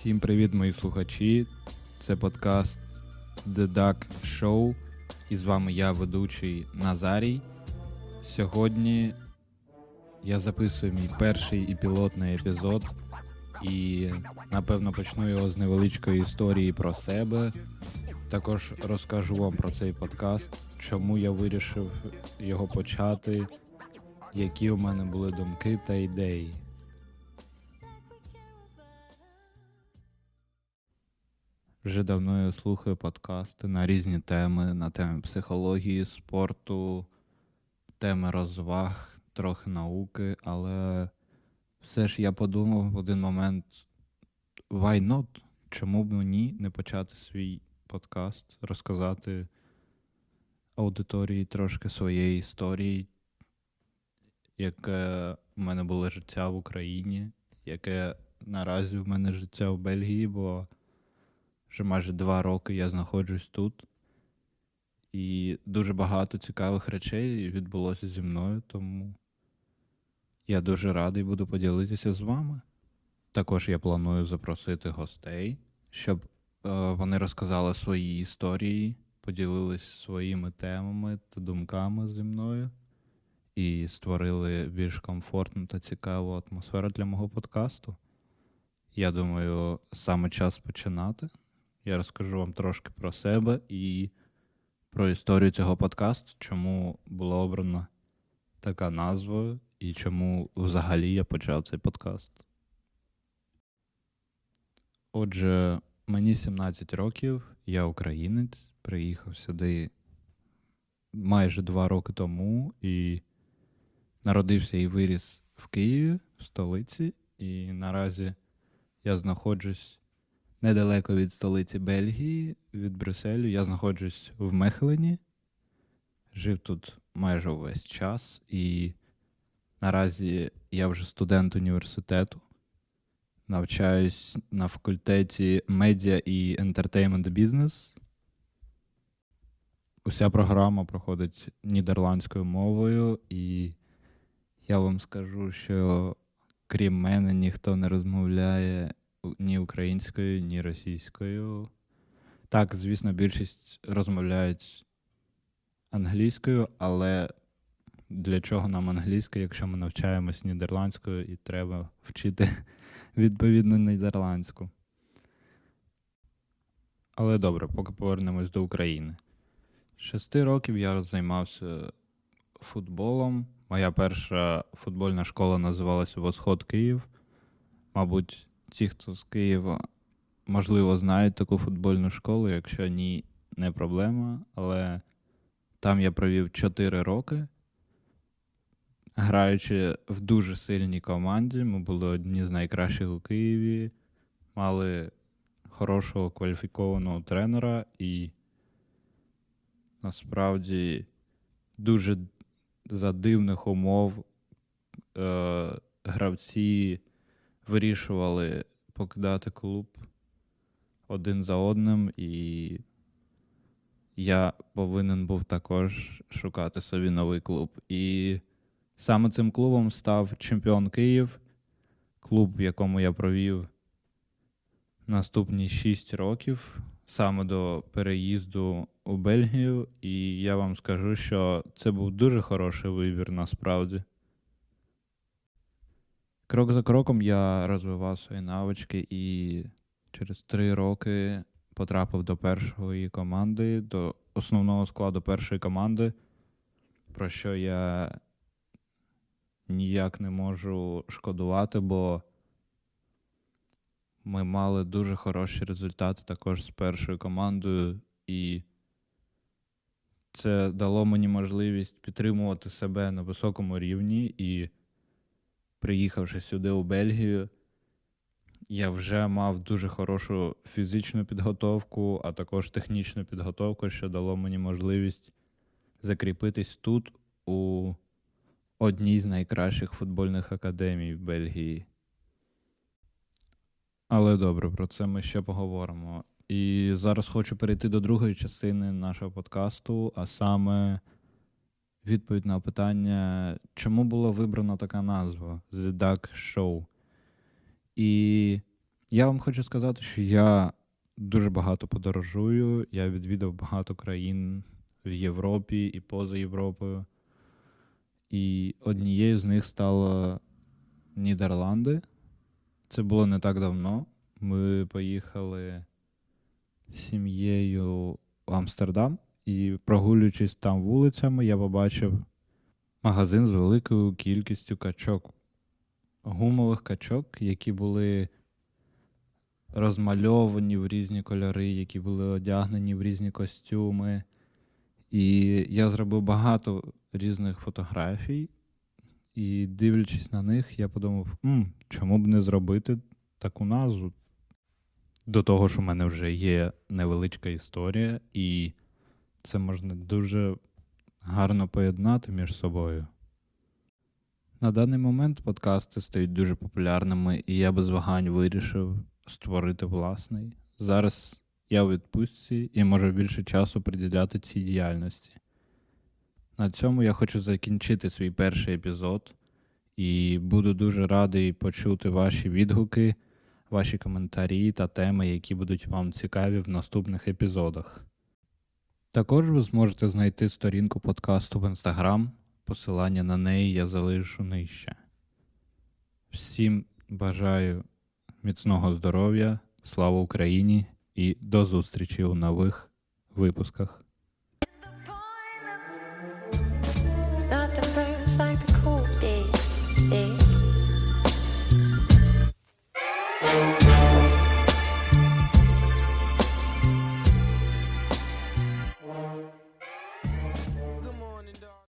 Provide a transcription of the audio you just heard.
Всім привіт, мої слухачі. Це подкаст The Duck Show. І з вами я, ведучий Назарій. Сьогодні я записую мій перший і пілотний епізод. І напевно почну його з невеличкої історії про себе. Також розкажу вам про цей подкаст, чому я вирішив його почати, які у мене були думки та ідеї. Вже давно я слухаю подкасти на різні теми, на теми психології, спорту, теми розваг, трохи науки, але все ж я подумав в один момент: why not? Чому б мені не почати свій подкаст, розказати аудиторії трошки своєї історії, яке в мене було життя в Україні, яке наразі в мене життя в Бельгії, бо вже майже два роки я знаходжусь тут. І дуже багато цікавих речей відбулося зі мною, тому я дуже радий буду поділитися з вами. Також я планую запросити гостей, щоб е, вони розказали свої історії, поділились своїми темами та думками зі мною і створили більш комфортну та цікаву атмосферу для мого подкасту. Я думаю, саме час починати. Я розкажу вам трошки про себе і про історію цього подкасту, чому була обрана така назва і чому взагалі я почав цей подкаст. Отже, мені 17 років, я українець, приїхав сюди майже два роки тому і народився і виріс в Києві, в столиці, і наразі я знаходжусь недалеко від столиці Бельгії, від Брюсселю. Я знаходжусь в Мехлені, жив тут майже увесь час, і наразі я вже студент університету. Навчаюсь на факультеті медіа і ентертеймент бізнес. Уся програма проходить нідерландською мовою, і я вам скажу, що крім мене ніхто не розмовляє ні українською, ні російською. Так, звісно, більшість розмовляють англійською, але для чого нам англійська, якщо ми навчаємось нідерландською і треба вчити відповідно нідерландську. Але добре, поки повернемось до України. З шести років я займався футболом. Моя перша футбольна школа називалася Восход Київ. Мабуть, ті, хто з Києва, можливо, знають таку футбольну школу, якщо ні, не проблема. Але там я провів 4 роки, граючи в дуже сильній команді. Ми були одні з найкращих у Києві, мали хорошого кваліфікованого тренера і насправді дуже за дивних умов е, гравці вирішували покидати клуб один за одним, і я повинен був також шукати собі новий клуб. І саме цим клубом став чемпіон Київ, клуб, в якому я провів наступні 6 років, саме до переїзду у Бельгію. І я вам скажу, що це був дуже хороший вибір насправді. Крок за кроком я розвивав свої навички і через три роки потрапив до першої команди, до основного складу першої команди, про що я ніяк не можу шкодувати, бо ми мали дуже хороші результати також з першою командою, і це дало мені можливість підтримувати себе на високому рівні. і приїхавши сюди у Бельгію, я вже мав дуже хорошу фізичну підготовку, а також технічну підготовку, що дало мені можливість закріпитись тут, у одній з найкращих футбольних академій в Бельгії. Але добре, про це ми ще поговоримо. І зараз хочу перейти до другої частини нашого подкасту, а саме відповідь на питання, чому була вибрана така назва The Duck Show. І я вам хочу сказати, що я дуже багато подорожую, я відвідав багато країн в Європі і поза Європою. І однією з них стало Нідерланди. Це було не так давно. Ми поїхали з сім'єю в Амстердам, і прогулюючись там вулицями, я побачив магазин з великою кількістю качок, гумових качок, які були розмальовані в різні кольори, які були одягнені в різні костюми. І я зробив багато різних фотографій, і дивлячись на них, я подумав, М, чому б не зробити таку назву? До того ж, у мене вже є невеличка історія, і це можна дуже гарно поєднати між собою. На даний момент подкасти стають дуже популярними, і я без вагань вирішив створити власний. Зараз я у відпустці і можу більше часу приділяти цій діяльності. На цьому я хочу закінчити свій перший епізод і буду дуже радий почути ваші відгуки, ваші коментарі та теми, які будуть вам цікаві в наступних епізодах. Також ви зможете знайти сторінку подкасту в інстаграм. Посилання на неї я залишу нижче. Всім бажаю міцного здоров'я, слава Україні і до зустрічі у нових випусках.